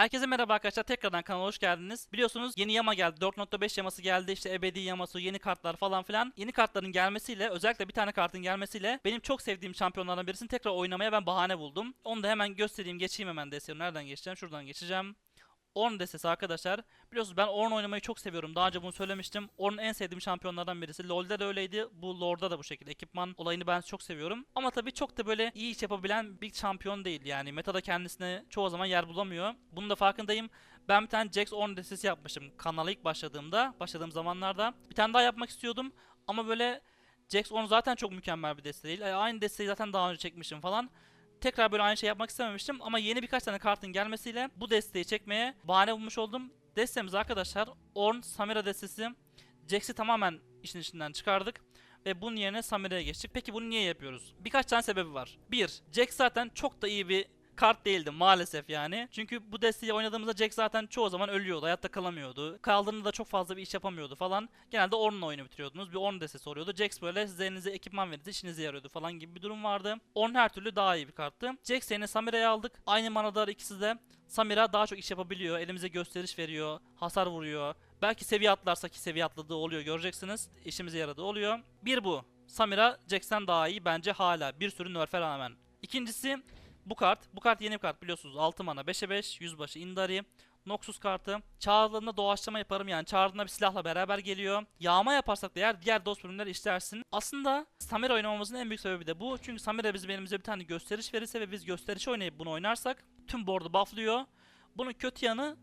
Herkese merhaba arkadaşlar. Tekrardan kanala hoş geldiniz. Biliyorsunuz yeni yama geldi. 4.5 yaması geldi. İşte ebedi yaması, yeni kartlar falan filan. Yeni kartların gelmesiyle özellikle bir tane kartın gelmesiyle benim çok sevdiğim şampiyonlardan birisini tekrar oynamaya ben bahane buldum. Onu da hemen göstereyim. Geçeyim hemen desteği. Nereden geçeceğim? Şuradan geçeceğim. Orn destesi arkadaşlar. Biliyorsunuz ben Orn oynamayı çok seviyorum. Daha önce bunu söylemiştim. Orn en sevdiğim şampiyonlardan birisi. LoL'de de öyleydi. Bu Lord'da da bu şekilde. Ekipman olayını ben çok seviyorum. Ama tabii çok da böyle iyi iş yapabilen bir şampiyon değil. Yani metada kendisine çoğu zaman yer bulamıyor. Bunun da farkındayım. Ben bir tane Jax Orn destesi yapmıştım. Kanala ilk başladığımda. Başladığım zamanlarda. Bir tane daha yapmak istiyordum. Ama böyle Jax Orn zaten çok mükemmel bir deste değil. E, Aynı desteği zaten daha önce çekmişim falan tekrar böyle aynı şey yapmak istememiştim ama yeni birkaç tane kartın gelmesiyle bu desteği çekmeye bahane bulmuş oldum. Destemiz arkadaşlar Orn Samira destesi. Jax'i tamamen işin içinden çıkardık ve bunun yerine Samira'ya geçtik. Peki bunu niye yapıyoruz? Birkaç tane sebebi var. Bir, Jax zaten çok da iyi bir kart değildi maalesef yani. Çünkü bu desteği oynadığımızda Jax zaten çoğu zaman ölüyordu, hayatta kalamıyordu. Kaldığında da çok fazla bir iş yapamıyordu falan. Genelde Ornn'la oyunu bitiriyordunuz. Bir Ornn destesi oluyordu. Jax böyle size elinize ekipman verirdi, işinize yarıyordu falan gibi bir durum vardı. Ornn her türlü daha iyi bir karttı. Jax yerine Samira'yı aldık. Aynı manadar ikisi de. Samira daha çok iş yapabiliyor. Elimize gösteriş veriyor. Hasar vuruyor. Belki seviye atlarsa ki seviye atladığı oluyor göreceksiniz. İşimize yaradığı oluyor. Bir bu. Samira Jax'ten daha iyi bence hala bir sürü nerf'e rağmen. İkincisi bu kart. Bu kart yeni bir kart biliyorsunuz. 6 mana 5'e 5. Yüzbaşı Indari. Noxus kartı. Çağrılarında doğaçlama yaparım yani. Çağrılarında bir silahla beraber geliyor. Yağma yaparsak da eğer diğer dost bölümleri işlersin. Aslında Samira oynamamızın en büyük sebebi de bu. Çünkü Samira bizim elimize bir tane gösteriş verirse ve biz gösterişi oynayıp bunu oynarsak tüm board'u bufflıyor. Bunun kötü yanı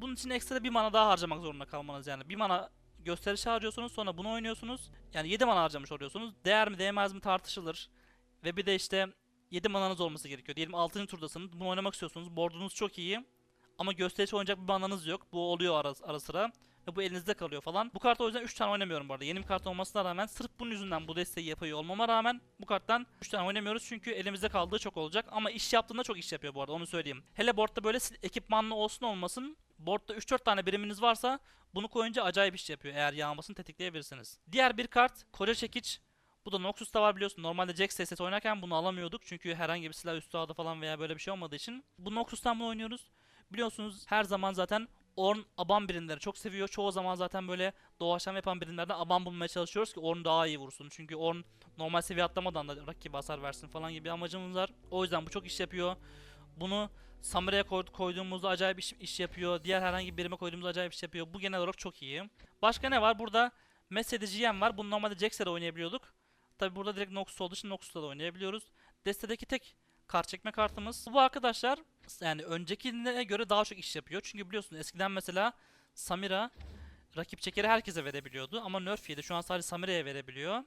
bunun için ekstra bir mana daha harcamak zorunda kalmanız yani. Bir mana gösteriş harcıyorsunuz sonra bunu oynuyorsunuz. Yani 7 mana harcamış oluyorsunuz. Değer mi değmez mi tartışılır. Ve bir de işte 7 mananız olması gerekiyor. Diyelim 6. turdasınız. Bunu oynamak istiyorsunuz. Board'unuz çok iyi. Ama gösteriş oynayacak bir mananız yok. Bu oluyor ara, ara sıra. Ve bu elinizde kalıyor falan. Bu kartı o yüzden 3 tane oynamıyorum bu arada. Yeni bir kart olmasına rağmen sırf bunun yüzünden bu desteği yapıyor olmama rağmen bu karttan 3 tane oynamıyoruz. Çünkü elimizde kaldığı çok olacak. Ama iş yaptığında çok iş yapıyor bu arada onu söyleyeyim. Hele boardda böyle ekipmanlı olsun olmasın. Boardda 3-4 tane biriminiz varsa bunu koyunca acayip iş yapıyor. Eğer yağmasını tetikleyebilirsiniz. Diğer bir kart koca çekiç. Bu da Noxus'ta var biliyorsun. Normalde Jax set oynarken bunu alamıyorduk. Çünkü herhangi bir silah üstü adı falan veya böyle bir şey olmadığı için. Bu Noxus'tan bunu oynuyoruz. Biliyorsunuz her zaman zaten Orn aban birimleri çok seviyor. Çoğu zaman zaten böyle doğaçlama yapan birimlerden aban bulmaya çalışıyoruz ki Orn daha iyi vursun. Çünkü Orn normal seviye atlamadan da rakibe hasar versin falan gibi amacımız var. O yüzden bu çok iş yapıyor. Bunu koy- koyduğumuzda acayip iş, iş yapıyor. Diğer herhangi bir birime koyduğumuzda acayip iş yapıyor. Bu genel olarak çok iyi. Başka ne var? Burada Messi GM var. Bunu normalde Jax'e oynayabiliyorduk. Tabi burada direkt Noxus olduğu için Noxus'ta da oynayabiliyoruz. Destedeki tek kart çekme kartımız. Bu arkadaşlar yani öncekine göre daha çok iş yapıyor. Çünkü biliyorsunuz eskiden mesela Samira rakip çekeri herkese verebiliyordu ama nerf yedi. Şu an sadece Samira'ya verebiliyor.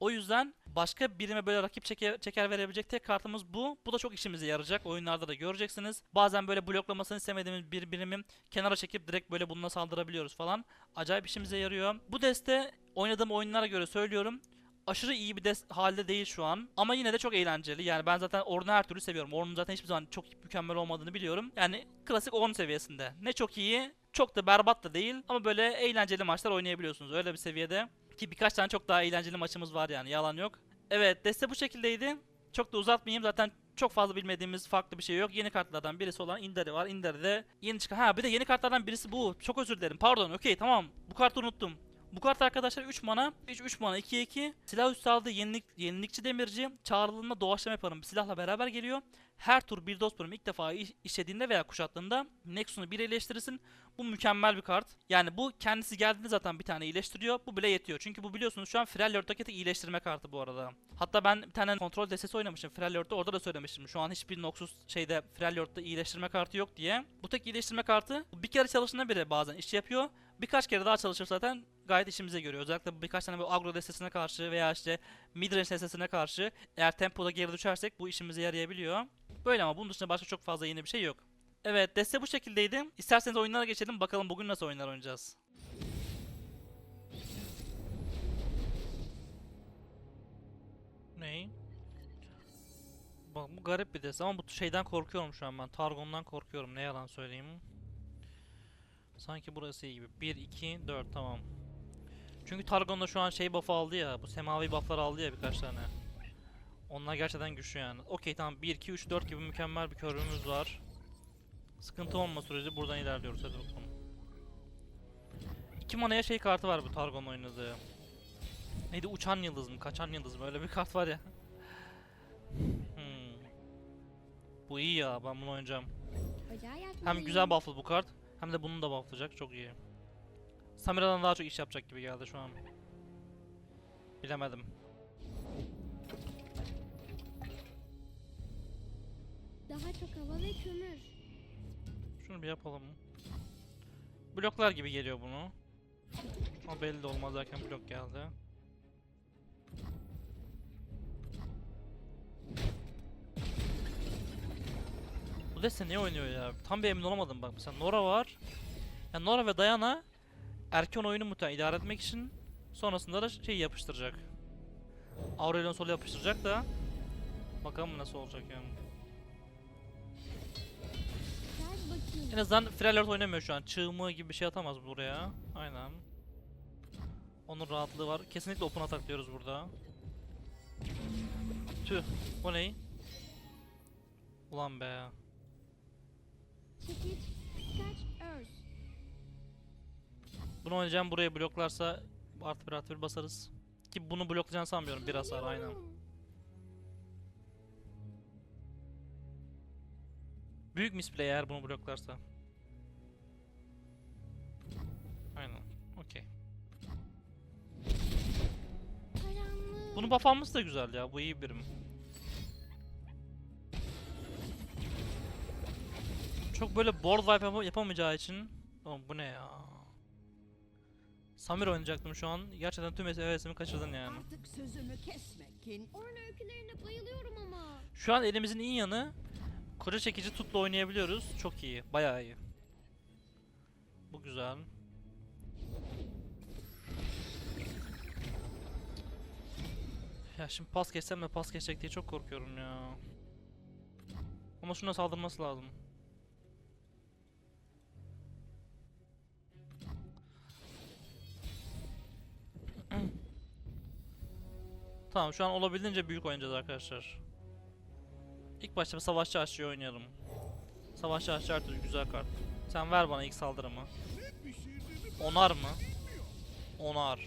O yüzden başka birime böyle rakip çeker, çeker verebilecek tek kartımız bu. Bu da çok işimize yarayacak. Oyunlarda da göreceksiniz. Bazen böyle bloklamasını istemediğimiz bir birimi kenara çekip direkt böyle bununla saldırabiliyoruz falan. Acayip işimize yarıyor. Bu deste oynadığım oyunlara göre söylüyorum aşırı iyi bir des- halde değil şu an. Ama yine de çok eğlenceli. Yani ben zaten Ornn'u her türlü seviyorum. Ornn'un zaten hiçbir zaman çok mükemmel olmadığını biliyorum. Yani klasik Ornn seviyesinde. Ne çok iyi, çok da berbat da değil. Ama böyle eğlenceli maçlar oynayabiliyorsunuz. Öyle bir seviyede. Ki birkaç tane çok daha eğlenceli maçımız var yani. Yalan yok. Evet deste bu şekildeydi. Çok da uzatmayayım. Zaten çok fazla bilmediğimiz farklı bir şey yok. Yeni kartlardan birisi olan Indari var. Indari de yeni çıkan... Ha bir de yeni kartlardan birisi bu. Çok özür dilerim. Pardon. Okey tamam. Bu kartı unuttum. Bu kart arkadaşlar 3 mana, 3 3 mana 2 2. Silah üstü aldığı yenilik, yenilikçi demirci çağrılığında doğaçlama yaparım. Silahla beraber geliyor. Her tur bir dost ilk defa iş- işlediğinde veya kuşattığında Nexus'unu bir iyileştirirsin. Bu mükemmel bir kart. Yani bu kendisi geldiğinde zaten bir tane iyileştiriyor. Bu bile yetiyor. Çünkü bu biliyorsunuz şu an Freljord'daki tek iyileştirme kartı bu arada. Hatta ben bir tane kontrol destesi oynamışım Freljord'da. Orada da söylemiştim. Şu an hiçbir Noxus şeyde Freljord'da iyileştirme kartı yok diye. Bu tek iyileştirme kartı bir kere çalıştığında bile bazen iş yapıyor. Birkaç kere daha çalışır zaten gayet işimize görüyor. Özellikle birkaç tane böyle agro destesine karşı veya işte midrange destesine karşı eğer tempoda geri düşersek bu işimize yarayabiliyor. Böyle ama bunun dışında başka çok fazla yeni bir şey yok. Evet deste bu şekildeydi. İsterseniz oyunlara geçelim bakalım bugün nasıl oyunlar oynayacağız. Ney? Bak bu garip bir deste ama bu şeyden korkuyorum şu an ben. Targon'dan korkuyorum ne yalan söyleyeyim. Sanki burası iyi gibi. 1, 2, 4 tamam. Çünkü Targon'da şu an şey buff aldı ya. Bu semavi bufflar aldı ya birkaç tane. Onlar gerçekten güçlü yani. Okey tamam 1, 2, 3, 4 gibi mükemmel bir körümüz var. Sıkıntı olma sürece buradan ilerliyoruz hadi bakalım. İki manaya şey kartı var bu Targon oynadığı. Neydi uçan yıldız mı kaçan yıldız mı öyle bir kart var ya. Hmm. Bu iyi ya ben bunu oynayacağım. Hem güzel bufflı bu kart hem de bunu da bufflayacak çok iyi. Samira'dan daha çok iş yapacak gibi geldi şu an. Bilemedim. Daha çok hava ve kömür. Şunu bir yapalım. Bloklar gibi geliyor bunu. Ama belli de olmaz derken blok geldi. Bu deste ne oynuyor ya? Tam bir emin olamadım bak. Mesela Nora var. Yani Nora ve Diana erken oyunu muhtemelen idare etmek için sonrasında da şey yapıştıracak. Aurelion Sol'u yapıştıracak da bakalım nasıl olacak yani. En azından Freljord oynamıyor şu an. Çığ gibi bir şey atamaz buraya. Aynen. Onun rahatlığı var. Kesinlikle open atak diyoruz burada. Tüh. Bu ne? Ulan be. Bunu oynayacağım buraya bloklarsa artı bir artı bir basarız. Ki bunu bloklayacağını sanmıyorum. Bir hasar aynen. Büyük misplay eğer bunu bloklarsa. Aynen. Okey. Bunu buff alması da güzel ya. Bu iyi birim. Çok böyle board wipe yapa- yapamayacağı için. Oğlum bu ne ya? Samir oynayacaktım şu an. Gerçekten tüm hevesimi kaçırdın yani. Artık sözümü kesme Kin. Orn öykülerine bayılıyorum ama. Şu an elimizin iyi yanı koca çekici tutla oynayabiliyoruz. Çok iyi. Bayağı iyi. Bu güzel. Ya şimdi pas geçsem de pas geçecek diye çok korkuyorum ya. Ama şuna saldırması lazım. Tamam şu an olabildiğince büyük oynayacağız arkadaşlar. İlk başta bir savaşçı aşçıyı oynayalım. Savaşçı aşçı türlü güzel kart. Sen ver bana ilk saldırımı. Onar mı? Onar.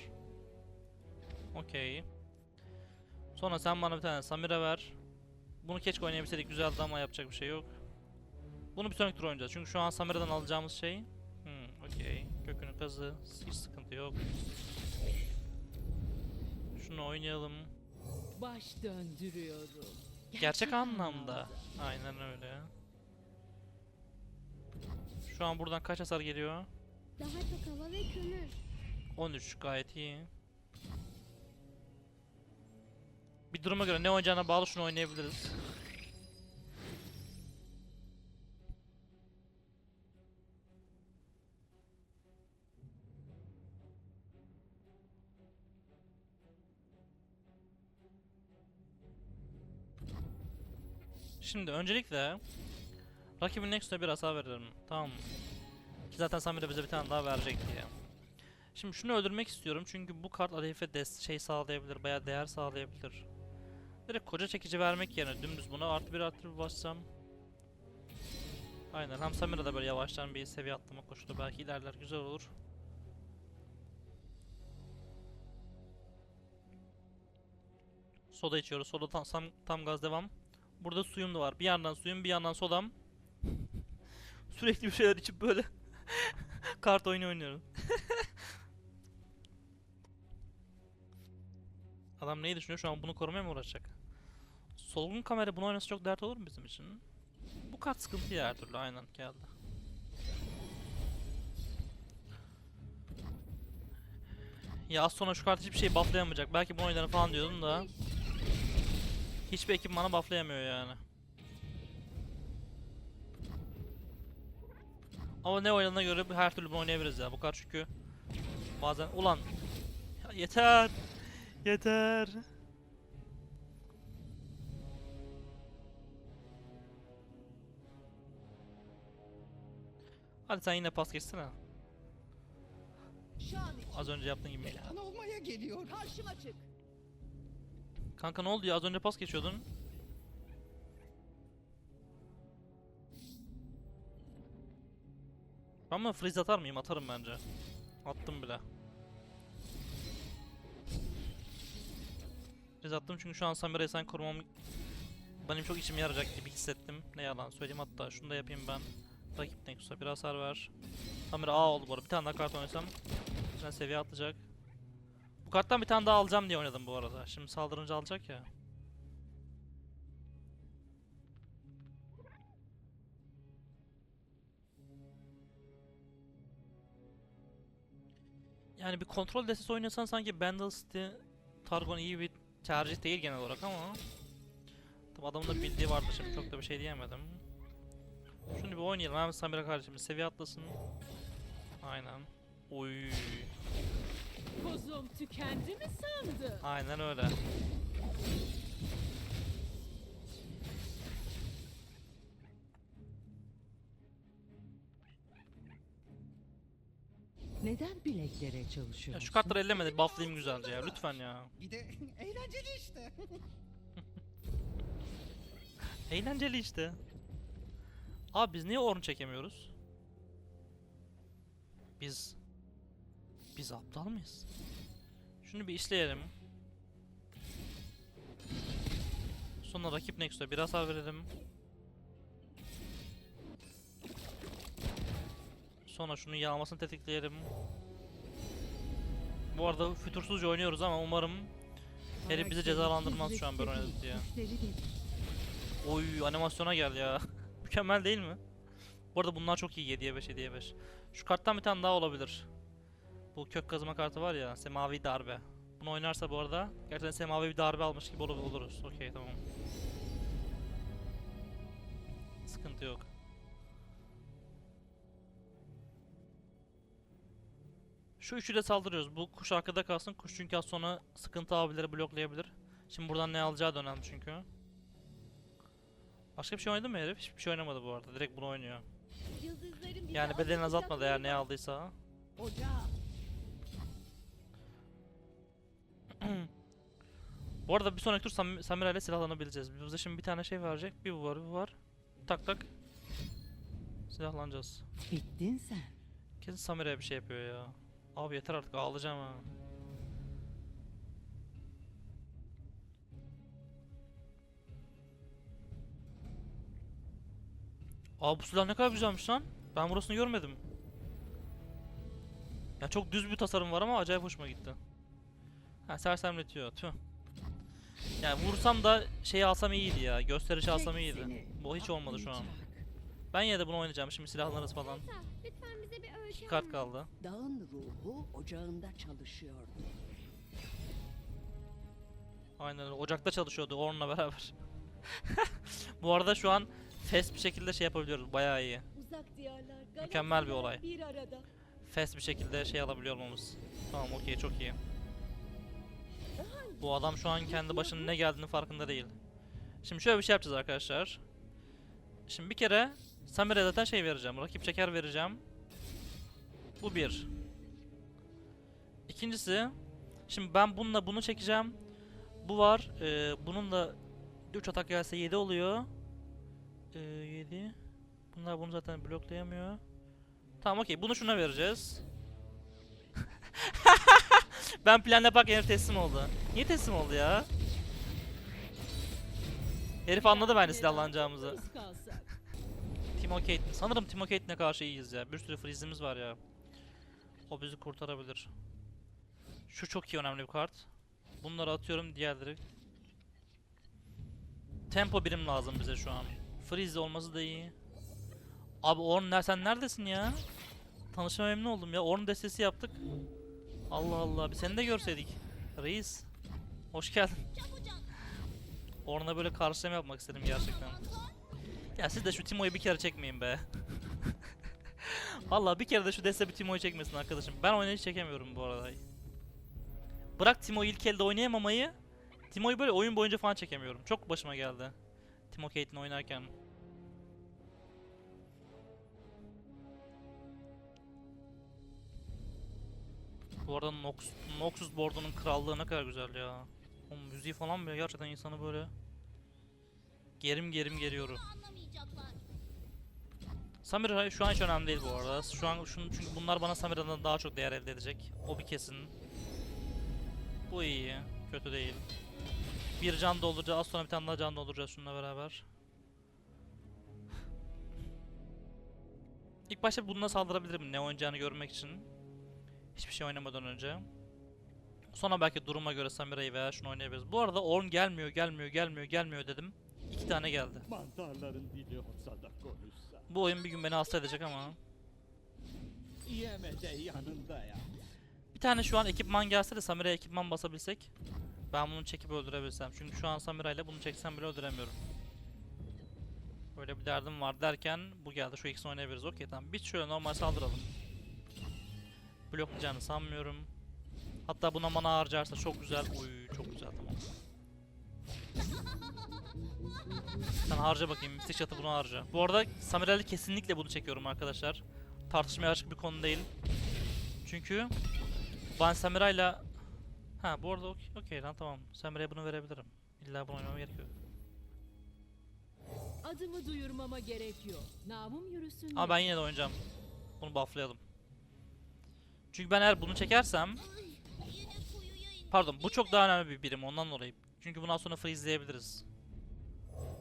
Okey. Sonra sen bana bir tane Samira ver. Bunu keşke oynayabilseydik güzeldi ama yapacak bir şey yok. Bunu bir sonraki tur oynayacağız. Çünkü şu an Samira'dan alacağımız şey... Hmm, okey. Kökünün kazı. Hiç sıkıntı yok. Şunu oynayalım. Baş döndürüyorum. Gerçek anlamda. Aynen öyle. Şu an buradan kaç hasar geliyor? Daha çok hava ve kömür. 13 gayet iyi. Bir duruma göre ne oynayacağına bağlı şunu oynayabiliriz. Şimdi öncelikle rakibin Nexus'a bir hasar verelim. Tamam? Ki zaten Sami de bize bir tane daha verecek diye. Şimdi şunu öldürmek istiyorum çünkü bu kart Alif'e şey sağlayabilir, bayağı değer sağlayabilir. Direkt koca çekici vermek yerine dümdüz buna artı bir artı bir bassam. Aynen hem Samira da böyle yavaştan bir seviye atlama koşulu belki ilerler güzel olur. Soda içiyoruz. Soda tam, tam gaz devam. Burada suyum da var. Bir yandan suyum bir yandan sodam. Sürekli bir şeyler içip böyle kart oyunu oynuyorum. Adam neyi düşünüyor? Şu an bunu korumaya mı uğraşacak? Solgun kamera bunu oynasa çok dert olur mu bizim için? Bu kart sıkıntı ya her türlü aynen geldi. Ya az sonra şu kart hiçbir şey bufflayamayacak. Belki bu oynarım falan diyordum da. Hiçbir ekip bana bufflayamıyor yani. Ama ne oynadığına göre bir- her türlü bunu oynayabiliriz ya. Bu kart çünkü bazen ulan ya yeter. Yeter. Hadi sen yine pas geçsene. Az önce yaptığın gibi. Belan olmaya geliyor. Karşıma çık. Kanka ne oldu ya? Az önce pas geçiyordun. Bunu freeze atar mıyım? Atarım bence. Attım bile. Freeze attım çünkü şu an Samira'yı sen korumam benim çok işime yarayacak gibi hissettim. Ne yalan söyleyeyim hatta şunu da yapayım ben. Rakip Nexus'a bir hasar ver. Samira A oldu bu arada. Bir tane daha kart oynasam güzel seviye atlayacak. Bu karttan bir tane daha alacağım diye oynadım bu arada. Şimdi saldırınca alacak ya. Yani bir kontrol destesi oynasan sanki Bandle City Targon iyi bir tercih değil genel olarak ama Tabi adamın da bildiği vardı şimdi çok da bir şey diyemedim. Şunu bir oynayalım hemen Samira kardeşim seviye atlasın. Aynen. Oy. Kuzum tükendi mi sandı? Aynen öyle. Neden bileklere Ya çalışıyorsun? şu kartları ellemedi bufflayayım güzelce ya lütfen ya. Bir de eğlenceli işte. Eğlenceli işte. Abi biz niye Orn çekemiyoruz? Biz... Biz aptal mıyız? Şunu bir işleyelim. Sonra rakip Nexus'a bir hasar verelim. Sonra şunu yağmasını tetikleyelim. Bu arada fütursuzca oynuyoruz ama umarım herif bizi cezalandırmaz şu an böyle oynadık diye. Oy animasyona gel ya. Mükemmel değil mi? Bu arada bunlar çok iyi 7'ye 5 7'ye 5. Şu karttan bir tane daha olabilir. Bu kök kazıma kartı var ya semavi darbe. Bunu oynarsa bu arada gerçekten semavi bir darbe almış gibi olur, oluruz. Okey tamam. Sıkıntı yok. Şu üçü de saldırıyoruz. Bu kuş arkada kalsın. Kuş çünkü az sonra sıkıntı abileri bloklayabilir. Şimdi buradan ne alacağı da önemli çünkü. Başka bir şey oynadı mı herif? Hiçbir şey oynamadı bu arada. Direkt bunu oynuyor. Yani azaltacak azaltmadı eğer ne aldıysa. Ocağa. Bu arada bir sonraki tur Sam Samira ile silahlanabileceğiz. Bize şimdi bir tane şey verecek. Bir bu var, bu var. Tak tak. Silahlanacağız. Bittin sen. Kesin Samira'ya bir şey yapıyor ya. Abi yeter artık ağlayacağım ha. Abi bu silah ne kadar güzelmiş lan. Ben burasını görmedim. Ya çok düz bir tasarım var ama acayip hoşuma gitti. Ha sersemletiyor. Tüh. Yani vursam da şeyi alsam iyiydi ya. Gösterişi alsam iyiydi. Bu hiç olmadı şu an. Ben yine de bunu oynayacağım. Şimdi silahlarız falan. Lütfen bize bir İki kart kaldı. Dağın ruhu ocağında çalışıyordu. Aynen öyle. Ocakta çalışıyordu Orn'la beraber. Bu arada şu an fast bir şekilde şey yapabiliyoruz. Bayağı iyi. Uzak diyarlar. Mükemmel bir olay. Bir arada. Fast bir şekilde şey alabiliyor olmamız. Tamam okey çok iyi. Bu adam şu an kendi başının ne geldiğini farkında değil. Şimdi şöyle bir şey yapacağız arkadaşlar. Şimdi bir kere Samir'e zaten şey vereceğim. Rakip çeker vereceğim. Bu bir. İkincisi Şimdi ben bununla bunu çekeceğim. Bu var. Ee, bunun da 3 atak gelse 7 oluyor. Ee, 7. Bunlar bunu zaten bloklayamıyor. Tamam okey. Bunu şuna vereceğiz. Ben plan yaparken herif teslim oldu. Niye teslim oldu ya? Herif anladı bence silahlanacağımızı. Timo Kate. Sanırım Timo Kate'ine karşı iyiyiz ya. Bir sürü freeze'imiz var ya. O bizi kurtarabilir. Şu çok iyi önemli bir kart. Bunları atıyorum diğerleri. Tempo birim lazım bize şu an. Freeze olması da iyi. Abi Orn sen neredesin ya? Tanışma memnun oldum ya. Orn destesi yaptık. Allah Allah. Bir seni de görseydik. Reis. Hoş geldin. Orn'a böyle karşılama yapmak istedim gerçekten. Ya siz de şu Timo'yu bir kere çekmeyin be. Vallahi bir kere de şu deste bir Timo'yu çekmesin arkadaşım. Ben oynayıcı çekemiyorum bu arada. Bırak Timo'yu ilk elde oynayamamayı. Timo'yu böyle oyun boyunca falan çekemiyorum. Çok başıma geldi. Timo Kate'in oynarken. Bu arada Nox, Noxus Board'unun krallığı ne kadar güzel ya. O müziği falan bile gerçekten insanı böyle gerim gerim geriyor. Samira şu an hiç önemli değil bu arada. Şu an şunu çünkü bunlar bana Samira'dan daha çok değer elde edecek. O bir kesin. Bu iyi. Kötü değil. Bir can dolduracağız. Az sonra bir tane daha can dolduracağız şununla beraber. İlk başta bununla saldırabilirim ne oynayacağını görmek için. Hiçbir şey oynamadan önce. Sonra belki duruma göre Samira'yı veya şunu oynayabiliriz. Bu arada Orn gelmiyor, gelmiyor, gelmiyor, gelmiyor dedim. İki tane geldi. Bu oyun bir gün beni hasta edecek ama. Bir tane şu an ekipman gelse de Samira'ya ekipman basabilsek. Ben bunu çekip öldürebilsem. Çünkü şu an Samira ile bunu çeksem bile öldüremiyorum. Böyle bir derdim var derken bu geldi. Şu ikisini oynayabiliriz. Okey tamam. Biz şöyle normal saldıralım. Bloklayacağını sanmıyorum. Hatta buna mana harcarsa çok güzel. Uy çok güzel tamam. Sen harca bakayım. Mistik çatı bunu harca. Bu arada Samira ile kesinlikle bunu çekiyorum arkadaşlar. Tartışmaya açık bir konu değil. Çünkü ben Samira'yla Ha bu arada okey okey lan tamam. Samira'ya bunu verebilirim. İlla bunu oynamama gerek yok. Adımı duyurmama gerek yok. Namım yürüsün. Ama ben yine de oynayacağım. Bunu bufflayalım. Çünkü ben eğer bunu çekersem Pardon bu çok daha önemli bir birim ondan dolayı. Çünkü bundan sonra freeze'leyebiliriz.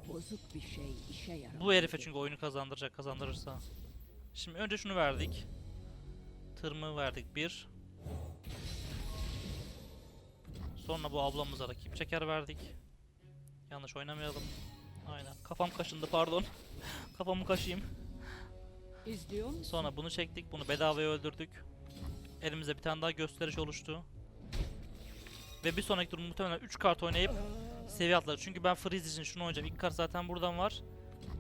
Bozuk bir şey işe yarar. Bu herife çünkü oyunu kazandıracak kazandırırsa. Şimdi önce şunu verdik. Tırmığı verdik bir. Sonra bu ablamıza rakip çeker verdik. Yanlış oynamayalım. Aynen. Kafam kaşındı pardon. Kafamı kaşıyım. İzliyor musun? Sonra bunu çektik. Bunu bedavaya öldürdük. Elimizde bir tane daha gösteriş oluştu. Ve bir sonraki durum muhtemelen 3 kart oynayıp seviye atlar. Çünkü ben Freeze için şunu oynayacağım. İlk kart zaten buradan var.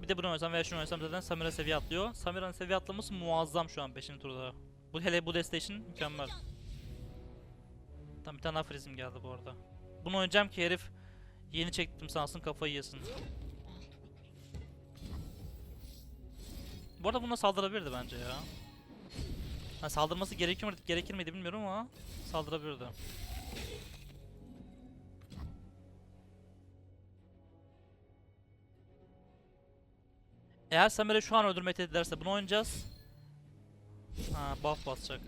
Bir de bunu oynasam veya şunu oynasam zaten Samira seviye atlıyor. Samira'nın seviye atlaması muazzam şu an 5. turda. Bu hele bu deste için mükemmel. Tam bir tane daha Freeze'im geldi bu arada. Bunu oynayacağım ki herif yeni çektim sansın kafayı yesin. Bu arada buna saldırabilirdi bence ya. Ha, saldırması gerekir miydi, gerekir miydi bilmiyorum ama saldırabilirdi. Eğer Samir'i şu an öldürmeyi tehdit ederse bunu oynayacağız. Ha buff basacak.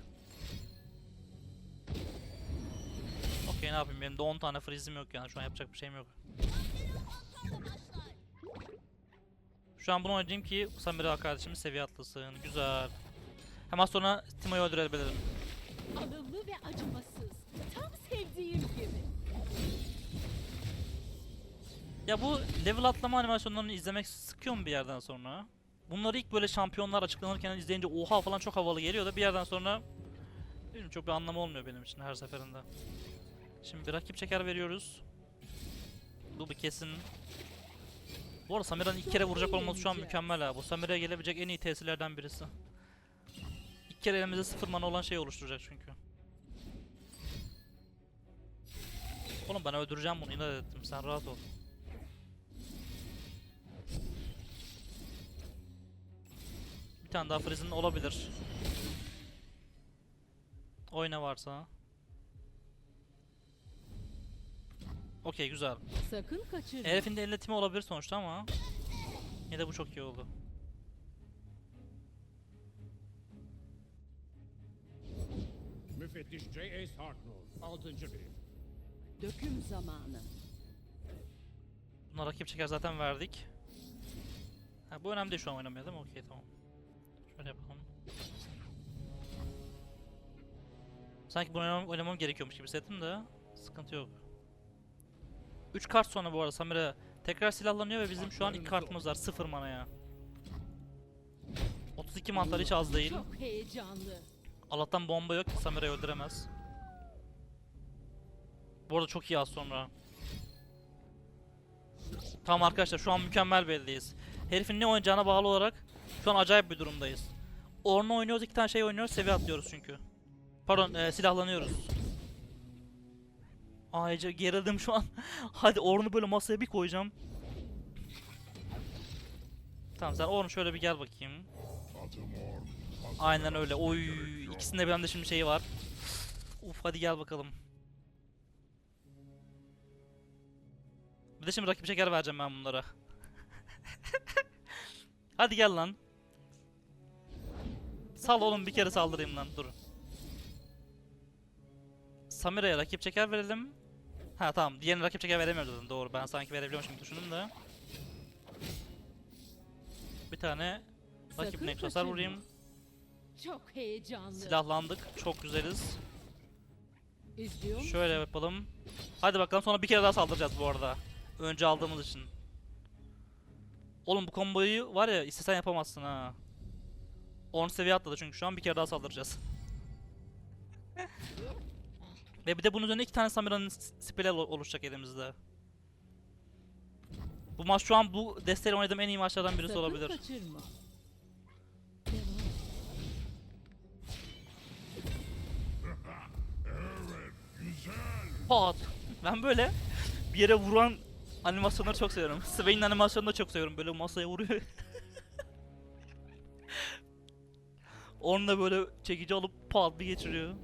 Okey ne yapayım benim de 10 tane freeze'im yok yani şu an yapacak bir şeyim yok. Şu an bunu oynayayım ki Samira kardeşimiz seviye atlasın. Güzel. Hemen sonra Timo'yu öldürebilirim. Alımlı ve acımasız. Tam sevdiğim gibi. Ya bu level atlama animasyonlarını izlemek sıkıyor mu bir yerden sonra? Bunları ilk böyle şampiyonlar açıklanırken izleyince oha falan çok havalı geliyor da bir yerden sonra bilmiyorum, çok bir anlamı olmuyor benim için her seferinde. Şimdi bir rakip çeker veriyoruz. Bu bir kesin. Bu arada Samira'nın ilk kere vuracak olması şu an mükemmel ha. Bu Samira'ya gelebilecek en iyi tesirlerden birisi. İlk kere elimizde sıfır mana olan şey oluşturacak çünkü. Oğlum ben öldüreceğim bunu inat ettim sen rahat ol. Bir tane daha Frizz'in olabilir. Oyna varsa. Okey güzel. Sakın kaçırma. Herifin de elinde timi olabilir sonuçta ama yine de bu çok iyi oldu. Müfettiş J. Ace Hartnell, 6. birim. Döküm zamanı. Buna rakip çeker zaten verdik. Ha, bu önemli değil şu an oynamaya değil mi? Okey tamam. Şöyle yapalım. Sanki bunu oynamam, oynamam gerekiyormuş gibi hissettim de sıkıntı yok. 3 kart sonra bu arada Samira tekrar silahlanıyor ve bizim şu an ilk kartımız var 0 manaya. 32 mantar hiç az değil. Çok heyecanlı. Allah'tan bomba yok ki Samira'yı öldüremez. Bu arada çok iyi az sonra. Tamam arkadaşlar şu an mükemmel belliyiz. Herifin ne oynayacağına bağlı olarak şu an acayip bir durumdayız. Orn'u oynuyoruz iki tane şey oynuyoruz seviye atlıyoruz çünkü. Pardon e, silahlanıyoruz. Ay ce- gerildim şu an. Hadi Orn'u böyle masaya bir koyacağım. Tamam sen Orn şöyle bir gel bakayım. Aynen öyle. Oy ikisinde bir anda şimdi şeyi var. Uf hadi gel bakalım. Bir de şimdi rakip şeker vereceğim ben bunlara. hadi gel lan. Sal oğlum bir kere saldırayım lan dur. Samira'ya rakip çeker verelim. Ha tamam diğerini rakip çeker veremiyoruz doğru ben sanki verebiliyormuşum gibi düşündüm de. Bir tane rakip Sakın Nexus hasar kaçırma. vurayım. Çok heyecanlı. Silahlandık çok güzeliz. İzliyor musun? Şöyle yapalım. Hadi bakalım sonra bir kere daha saldıracağız bu arada. Önce aldığımız için. Oğlum bu komboyu var ya istesen yapamazsın ha. 10 seviye atladı çünkü şu an bir kere daha saldıracağız. Ve bir de bunun üzerine iki tane Samira'nın spell ol- oluşacak elimizde. Bu maç şu an bu desteğiyle oynadığım en iyi maçlardan birisi Sakın olabilir. kaçırma. Pat. Ben böyle bir yere vuran animasyonları çok seviyorum. Swain'in animasyonunu da çok seviyorum. Böyle masaya vuruyor. Onunla böyle çekici alıp pat bir geçiriyor.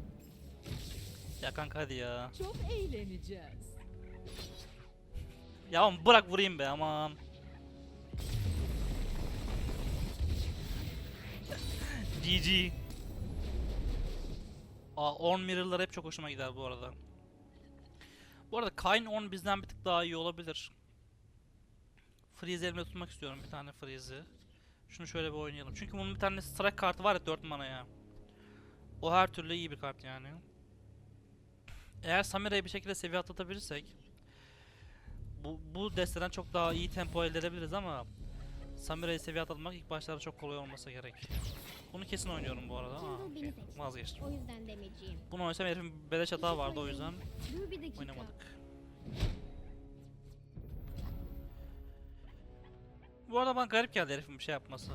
Ya kanka hadi ya. Çok eğleneceğiz. Ya bırak vurayım be aman. GG. Aa, Orn Mirror'lar hep çok hoşuma gider bu arada. Bu arada Kayn Orn bizden bir tık daha iyi olabilir. Freeze elimde tutmak istiyorum bir tane Freeze'i. Şunu şöyle bir oynayalım. Çünkü bunun bir tane strike kartı var ya 4 manaya. O her türlü iyi bir kart yani. Eğer Samira'yı bir şekilde seviye atlatabilirsek bu, bu desteden çok daha iyi tempo elde edebiliriz ama Samira'yı seviye atlatmak ilk başlarda çok kolay olmasa gerek. Bunu kesin oynuyorum bu arada. Beni seçti. Vazgeçtim. O yüzden demeyeceğim. Bunu oynasam herifin beleş hata vardı o yüzden oynamadık. Bu arada bana garip geldi herifin bir şey yapması.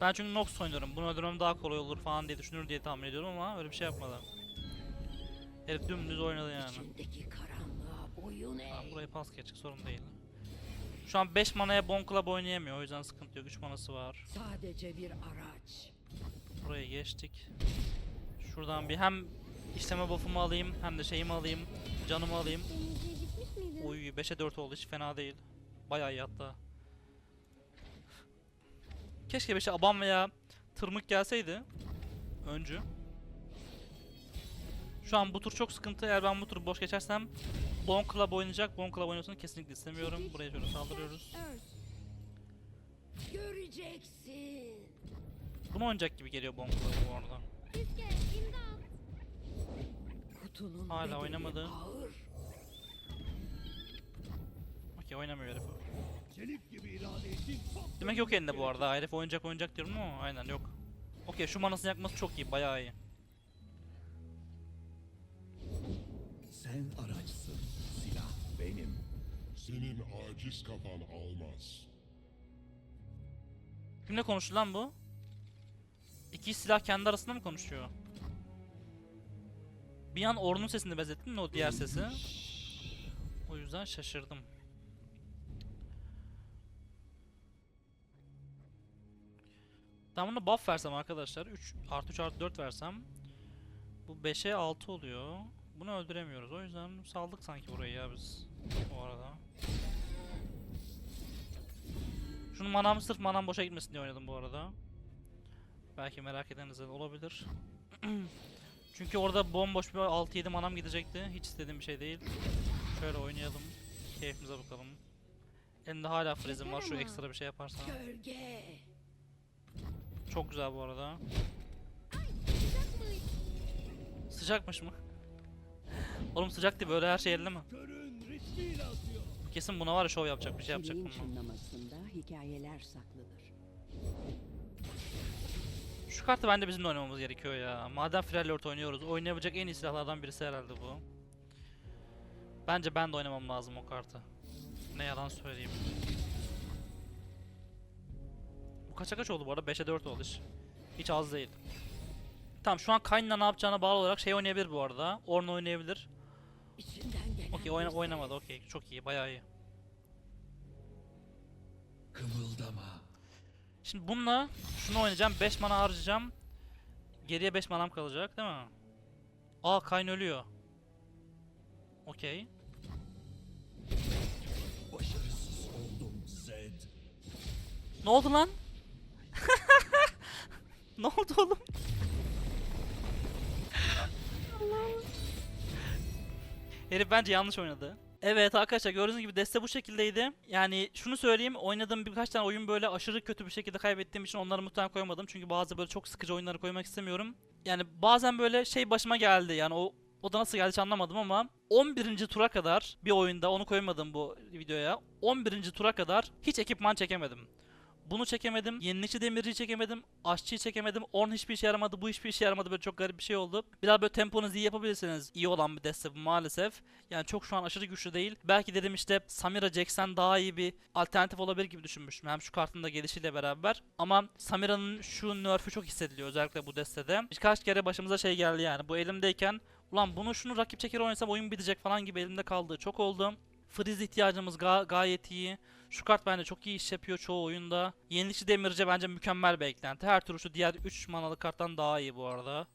Ben çünkü Nox oynuyorum. Bunu öldürmem daha kolay olur falan diye düşünür diye tahmin ediyorum ama öyle bir şey yapmadı. Herif dümdüz oynadı yani. İçindeki karanlığa boyun eğ. Tamam burayı pas geçecek sorun değil. Şu an 5 manaya Bon Club oynayamıyor o yüzden sıkıntı yok. 3 manası var. Sadece bir araç. Burayı geçtik. Şuradan bir hem işleme buff'umu alayım hem de şeyimi alayım. Canımı alayım. Uy 5'e 4 oldu hiç fena değil. Bayağı iyi hatta. Keşke 5'e aban veya tırmık gelseydi. Öncü. Şu an bu tur çok sıkıntı. Eğer ben bu turu boş geçersem Bon Club oynayacak. Bon Club oynasını kesinlikle istemiyorum. Buraya şöyle saldırıyoruz. Göreceksin. Bunu oynayacak gibi geliyor Bon Club bu arada. Hala oynamadı. ağır. Okey oynamıyor herif. Demek yok elinde bu arada. Herif oynayacak oynayacak diyorum ama aynen yok. Okey şu manasını yakması çok iyi. Bayağı iyi. Sen araçsın. Silah benim. Senin aciz kafan almaz. Kimle konuştu lan bu? İki silah kendi arasında mı konuşuyor? Bir an Orn'un sesini benzettim mi o diğer sesi? O yüzden şaşırdım. Ben buna buff versem arkadaşlar 3 artı 3 artı 4 versem bu 5'e 6 oluyor. Bunu öldüremiyoruz. O yüzden saldık sanki burayı ya biz bu arada. Şunu manam sırf manam boşa gitmesin diye oynadım bu arada. Belki merak edeniniz de olabilir. Çünkü orada bomboş bir 6-7 manam gidecekti. Hiç istediğim bir şey değil. Şöyle oynayalım. Keyfimize bakalım. Elimde hala frezim var. Şu ekstra bir şey yaparsam. Gölge. Çok güzel bu arada. Sıcakmış. Sıcakmış mı? Oğlum sıcaktı böyle her şey elleme. Kesin buna var ya şov yapacak bir şey yapacak bununla. hikayeler saklıdır. Şu kartı bence bizim de oynamamız gerekiyor ya. Madem Freljord oynuyoruz, oynayabilecek en iyi silahlardan birisi herhalde bu. Bence ben de oynamam lazım o kartı. Ne yalan söyleyeyim. Bu kaça kaç oldu bu arada? 5'e 4 oldu hiç. Hiç az değil. Tamam şu an Kayn'la ne yapacağına bağlı olarak şey oynayabilir bu arada. Ornn oynayabilir. Okey oyna oynamadı okey. Çok iyi bayağı iyi. Kımıldama. Şimdi bununla şunu oynayacağım. 5 mana harcayacağım. Geriye 5 manam kalacak değil mi? Aa Kayn ölüyor. Okey. Başarısız oldum Zed. Ne oldu lan? Ne oldu oğlum? Herif bence yanlış oynadı. Evet arkadaşlar gördüğünüz gibi deste bu şekildeydi. Yani şunu söyleyeyim oynadığım birkaç tane oyun böyle aşırı kötü bir şekilde kaybettiğim için onları muhtemelen koymadım. Çünkü bazı böyle çok sıkıcı oyunları koymak istemiyorum. Yani bazen böyle şey başıma geldi yani o o da nasıl geldi hiç anlamadım ama 11. tura kadar bir oyunda onu koymadım bu videoya. 11. tura kadar hiç ekipman çekemedim. Bunu çekemedim. Yenilikçi demirciyi çekemedim. Aşçıyı çekemedim. Orn hiçbir işe yaramadı. Bu hiçbir işe yaramadı. Böyle çok garip bir şey oldu. Biraz böyle temponuzu iyi yapabilirsiniz. iyi olan bir deste bu maalesef. Yani çok şu an aşırı güçlü değil. Belki dedim işte Samira Jackson daha iyi bir alternatif olabilir gibi düşünmüştüm. Hem şu kartın da gelişiyle beraber. Ama Samira'nın şu nerf'ü çok hissediliyor özellikle bu destede. Birkaç kere başımıza şey geldi yani. Bu elimdeyken ulan bunu şunu rakip çeker oynasam oyun bitecek falan gibi elimde kaldığı çok oldu. Freeze ihtiyacımız ga- gayet iyi. Şu kart bence çok iyi iş yapıyor çoğu oyunda. Yenilikçi demirci bence mükemmel bir. Her türlü şu diğer 3 manalı karttan daha iyi bu arada.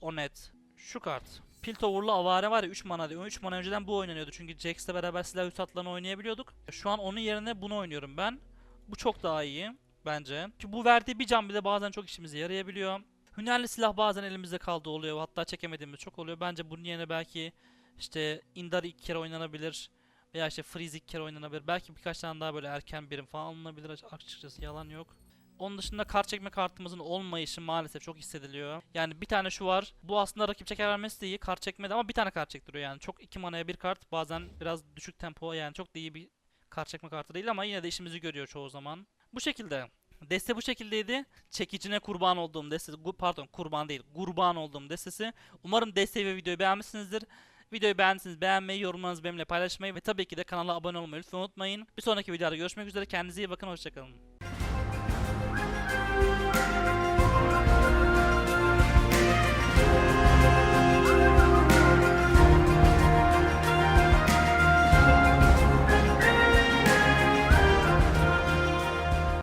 O net. Şu kart. Piltover'lı avare var ya 3 mana diyor. 3 mana önceden bu oynanıyordu. Çünkü Jax'le beraber silah üstatlarını oynayabiliyorduk. Şu an onun yerine bunu oynuyorum ben. Bu çok daha iyi bence. Çünkü bu verdiği bir can bile bazen çok işimize yarayabiliyor. Hünerli silah bazen elimizde kaldığı oluyor. Hatta çekemediğimiz çok oluyor. Bence bunun yerine belki işte Indar iki kere oynanabilir. Veya işte Freeze kere oynanabilir. Belki birkaç tane daha böyle erken birim falan alınabilir aç- açıkçası yalan yok. Onun dışında kart çekme kartımızın olmayışı maalesef çok hissediliyor. Yani bir tane şu var. Bu aslında rakip çeker vermesi de iyi. Kart çekmedi ama bir tane kart çektiriyor yani. Çok iki manaya bir kart. Bazen biraz düşük tempo yani çok da iyi bir kart çekme kartı değil ama yine de işimizi görüyor çoğu zaman. Bu şekilde. Deste bu şekildeydi. Çekicine kurban olduğum destesi. Pardon kurban değil. Kurban olduğum destesi. Umarım desteği ve videoyu beğenmişsinizdir. Videoyu beğendiyseniz beğenmeyi, yorumlarınızı benimle paylaşmayı ve tabii ki de kanala abone olmayı lütfen unutmayın. Bir sonraki videoda görüşmek üzere. Kendinize iyi bakın. Hoşçakalın.